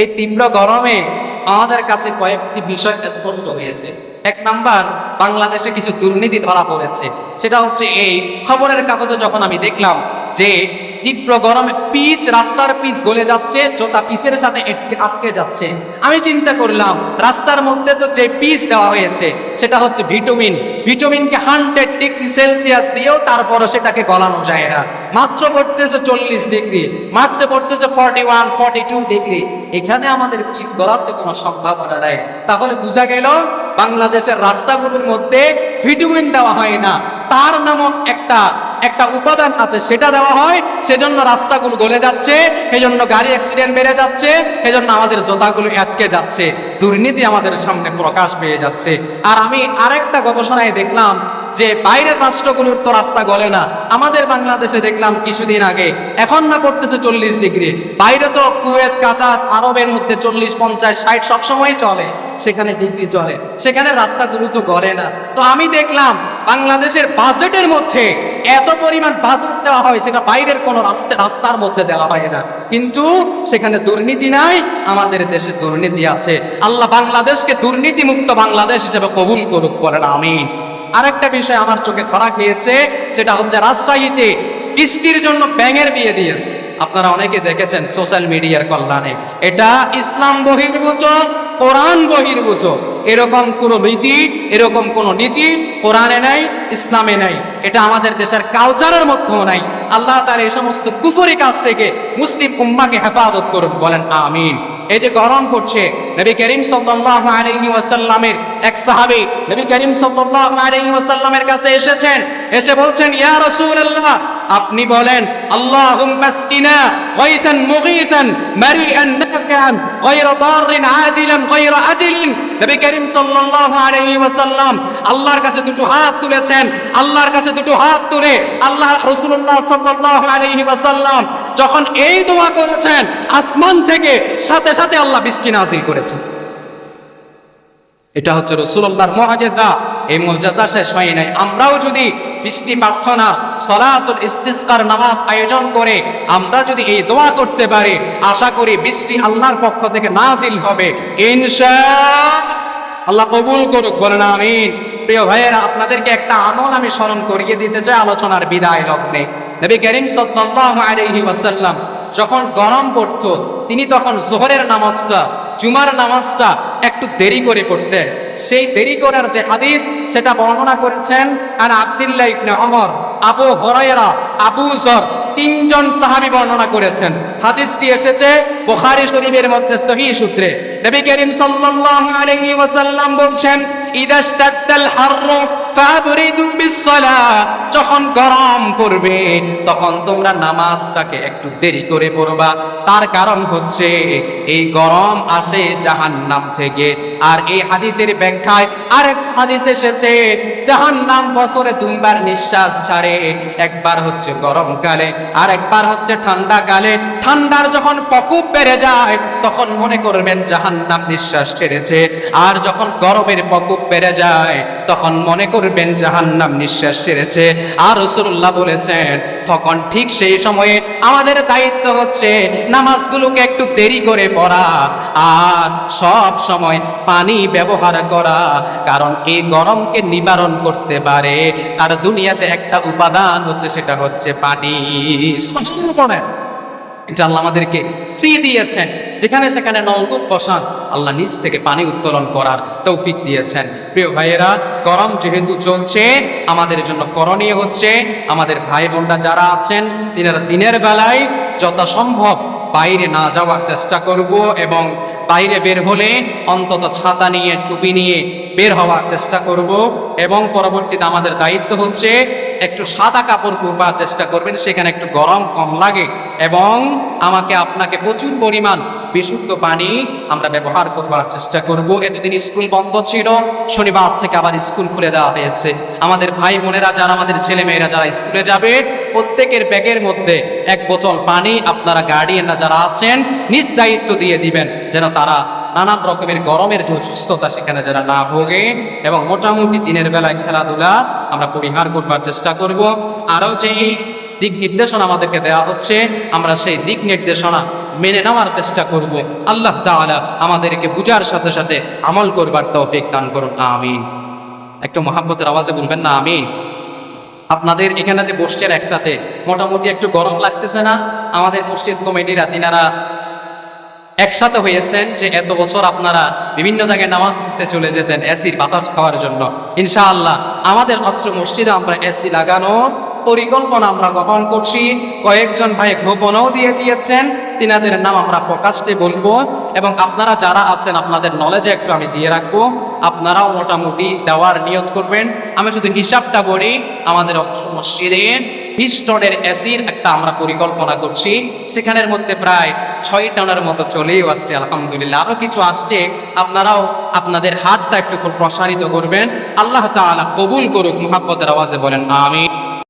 এই তীব্র গরমে আমাদের কাছে কয়েকটি বিষয় স্পষ্ট হয়েছে। এক নাম্বার, বাংলাদেশে কিছু দুর্নীতি ধরা পড়েছে। সেটা হচ্ছে এই খবরের কাগজে যখন আমি দেখলাম যে তীব্র গরমে, পিচ, রাস্তার পিচ গলে যাচ্ছে, জোতা পিচের সাথে আটকে যাচ্ছে। আমি চিন্তা করলাম, রাস্তার মধ্যে তো যে পিচ দেওয়া হয়েছে, সেটা হচ্ছে ভিটামিন। ভিটামিনকে হান্ড্রেড ডিগ্রি সেলসিয়াস দিয়েও তারপরও সেটাকে গলানো যায় না। মাত্র পড়তেছে চল্লিশ ডিগ্রি মাত্র পড়তেছে forty one forty two degree. এখানে আমাদের পিচ গলার তো কোনো সম্ভাবনা নেই। তাহলে বোঝা গেল, বাংলাদেশের রাস্তাগুলোর মধ্যে ভিটামিন দেওয়া হয় না। তার নামক একটা একটা উপাদান আছে, সেটা দেওয়া হয়, সেজন্য রাস্তাগুলো গলে যাচ্ছে, সেজন্য গাড়ি অ্যাক্সিডেন্ট বেড়ে যাচ্ছে, সেজন্য আমাদের জোতাগুলো আটকে যাচ্ছে, দুর্নীতি আমাদের সামনে প্রকাশ পেয়ে যাচ্ছে। আর আমি আরেকটা গবেষণায় দেখলাম যে বাইরের রাষ্ট্রগুলোর তো রাস্তা গলে না। আমাদের বাংলাদেশে দেখলাম কিছুদিন আগে, এখন না পড়তেছে চল্লিশ ডিগ্রি। বাইরে তো কুয়েত, কাতার, আরবের মধ্যে চল্লিশ, পঞ্চাশ, ষাট সবসময় চলে, সেখানে ডিগ্রি চলে, সেখানে রাস্তাগুলো তো গলে না। তো আমি দেখলাম বাংলাদেশের বাজেটের মধ্যে এত পরিমাণ বাজেট দেওয়া হয়, সেটা বাইরের কোনো রাস্তা রাস্তার মধ্যে দেওয়া হয় না। কিন্তু সেখানে দুর্নীতি নাই, আমাদের দেশে দুর্নীতি আছে। আল্লাহ বাংলাদেশকে দুর্নীতি মুক্ত বাংলাদেশ হিসেবে কবুল করুক বলেন আমি আরেকটা বিষয় আমার চোখে ধরা খেয়েছে, সেটা হচ্ছে রাজশাহীতে বৃষ্টির জন্য ব্যাঙের বিয়ে দিয়েছে। আপনারা অনেকে দেখেছেন সোশ্যাল মিডিয়ার কল্যাণে। এটা ইসলাম বহির্ভূত, কোরআন বহির্ভূত। এরকম কোনো নীতি এরকম কোনো নীতি কোরআনে নাই, ইসলামে নাই। এটা আমাদের দেশের কালচারের মধ্যেও নাই। আল্লাহ তার এই সমস্ত কুফরি কাজ থেকে মুসলিম উম্মাকে হেফাজত করুন, বলেন আমিন। এই যে গরম পড়ছে, নবী করিম সাল্লাল্লাহু এক সাহাবী নবী করিম সাল্লাল্লাহু কাছে এসেছেন। এসে বলছেন, ইয়া রাসূলুল্লাহ, আপনি বলেন, আল্লাহুম্মা আসকিনা নাফিআন গায়রা দাররিন, আজিলান, গায়রা আজিলিন। নবী করিম সাল্লাল্লাহু আলাইহি ওয়াসাল্লাম আল্লাহর কাছে দুটো হাত তুলেছেন। আল্লাহর কাছে দুটো হাত তুলে আল্লাহ রাসূলুল্লাহ সাল্লাল্লাহু আলাইহি ওয়াসাল্লাম যখন এই দোয়া করেছেন, আসমান থেকে সাথে সাথে আল্লাহ বৃষ্টি নাজিল করেছেন। এটা হচ্ছে রসুল্লাহর মহাজেজা এই মর্যাদা শেষ হয় নাই। আমরাও যদি বৃষ্টি প্রার্থনা, সলাতুল ইস্তিসকার নামাজ আয়োজন করে আমরা যদি এই দোয়া করতে পারি, আশা করি বৃষ্টি আল্লাহর পক্ষ থেকে নাজিল হবে। ইনশা আল্লাহ কবুল করুক, বলেন আমিন। প্রিয় ভাইয়েরা, আপনাদেরকে একটা আমল আমি স্মরণ করিয়ে দিতে চাই আলোচনার বিদায় লগ্নে। নবী করিম সাল্লাল্লাহু যখন গরম পড়তো, তিনি তখন জোহরের নামাজটা জুমার নামাজটা একটু দেরি করে পড়তেন সেই দেরি করার যে হাদিস, সেটা বর্ণনা করেছেন আর আব্দুল্লাহ ইবনে ওমর, আবু হরায়রা, আবু জর তিনজন সাহাবি বর্ণনা করেছেন। হাদিসটি এসেছে বুখারী শরীফের মধ্যে সহি সূত্রে। নবী করিম সাল্লাল্লাহু আলাইহি ওয়াসাল্লাম বলছেন ইদাস্তাদ্দাল হাররু যখন গরম পড়বে, তখন তোমরা নামাজটাকে একটু দেরি করে পড়বা। তার কারণ হচ্ছে, এই গরম আসে জাহান্নাম থেকে। আর এই হাদিসের ব্যাখ্যায় আরেক হাদিস এসেছে, জাহান্নাম বছরে দুইবার নিঃশ্বাস ছাড়ে। একবার হচ্ছে গরমকালে আর একবার হচ্ছে ঠান্ডাকালে। ঠান্ডার যখন প্রকোপ বেড়ে যায়, তখন মনে করবেন জাহান্নাম নিঃশ্বাস ছেড়েছে। আর যখন গরমের প্রকোপ বেড়ে যায়, তখন মনে করবেন জাহান্নাম নিঃশ্বাস ছেড়েছে। আর রসুল্লাহ বলেছেন, তখন ঠিক সেই সময়ে আমাদের দায়িত্ব হচ্ছে নামাজগুলোকে একটু দেরি করে পড়া আর সব সময় পানি ব্যবহার করা। কারণ এই গরমকে নিবারণ করতে পারে। আর দুনিয়াতে একটা উপাদান হচ্ছে, সেটা হচ্ছে পানি। এটা আল্লাহ আমাদেরকে ফ্রি দিয়েছেন। যেখানে সেখানে নলকূপ বসান। আল্লাহ নিচ থেকে পানি উত্তোলন করার তৌফিক দিয়েছেন। প্রিয় ভাইয়েরা, গরম যেহেতু চলছে, আমাদের জন্য করণীয় হচ্ছে আমাদের ভাই বোনরা যারা আছেন, তিনারা দিনের বেলায় যথাসম্ভব বাইরে না যাওয়ার চেষ্টা করব এবং বাইরে বের হলে অন্তত ছাতা নিয়ে, টুপি নিয়ে বের হওয়ার চেষ্টা করব এবং পরবর্তীতে আমাদের দায়িত্ব হচ্ছে একটু সাদা কাপড় পরবার চেষ্টা করবেন, সেখানে একটু গরম কম লাগে। এবং আমাকে আপনাকে প্রচুর পরিমাণ বিশুদ্ধ পানি আমরা ব্যবহার করবার চেষ্টা করব। এতদিন স্কুল বন্ধ ছিল, শনিবার থেকে আবার স্কুল খুলে দেওয়া হয়েছে। আমাদের ভাই বোনেরা যারা, আমাদের ছেলে মেয়েরা যারা স্কুলে যাবে, প্রত্যেকের ব্যাগের মধ্যে এক বোতল পানি আপনারা গার্ডিয়ানরা যারা আছেন, নিজ দায়িত্ব দিয়ে দিবেন যেন তারা নানান রকমের গরমের যে সুস্থতা সেখানে যারা না ভোগে এবং মোটামুটি দিনের বেলায় খেলাধুলা আমরা পরিহার করবার চেষ্টা করব। আরও যে দিক নির্দেশনা আমাদেরকে দেওয়া হচ্ছে। আমরা সেই দিক নির্দেশনা মেনে নেওয়ার চেষ্টা করব। আল্লাহ তাআলা আমাদেরকে বুঝার সাথে সাথে আমল করবার তৌফিক দান করুন। আমিন। একটু মহাব্বতের আওয়াজে বলবেন না, আমিন। আপনাদের এখানে যে বসছেন একসাথে মোটামুটি একটু গরম লাগতেছে না? আমাদের মসজিদ কমিটিরা, তিনারা একসাথে হয়েছেন যে এত বছর আপনারা বিভিন্ন জায়গায় নামাজ পড়তে চলে যেতেন, এসির বাতাস খাওয়ার জন্য। ইনশাআল্লাহ আমাদের অত্র মসজিদে আমরা এসি লাগানোর পরিকল্পনা আমরা গ্রহণ করছি। কয়েকজন ভাই গোপনও দিয়ে দিয়েছেন। তিনাদের নাম আমরা প্রকাশ্যে বলব এবং আপনারা যারা আছেন, আপনাদের নলেজে একটু আমি দিয়ে রাখব। আপনারাও মোটামুটি দেওয়ার নিয়ত করবেন। আমি শুধু হিসাবটা বলি, আমাদের মসজিদে বিশ টনের অ্যাসিড একটা আমরা পরিকল্পনা করছি। সেখানের মধ্যে প্রায় ছয় টনের মতো চলেও আসছে, আলহামদুলিল্লাহ। আরও কিছু আসছে, আপনারাও আপনাদের হাতটা একটু প্রসারিত করবেন। আল্লাহ তাআলা কবুল করুক, মুহাব্বতের আওয়াজে বলেন আমি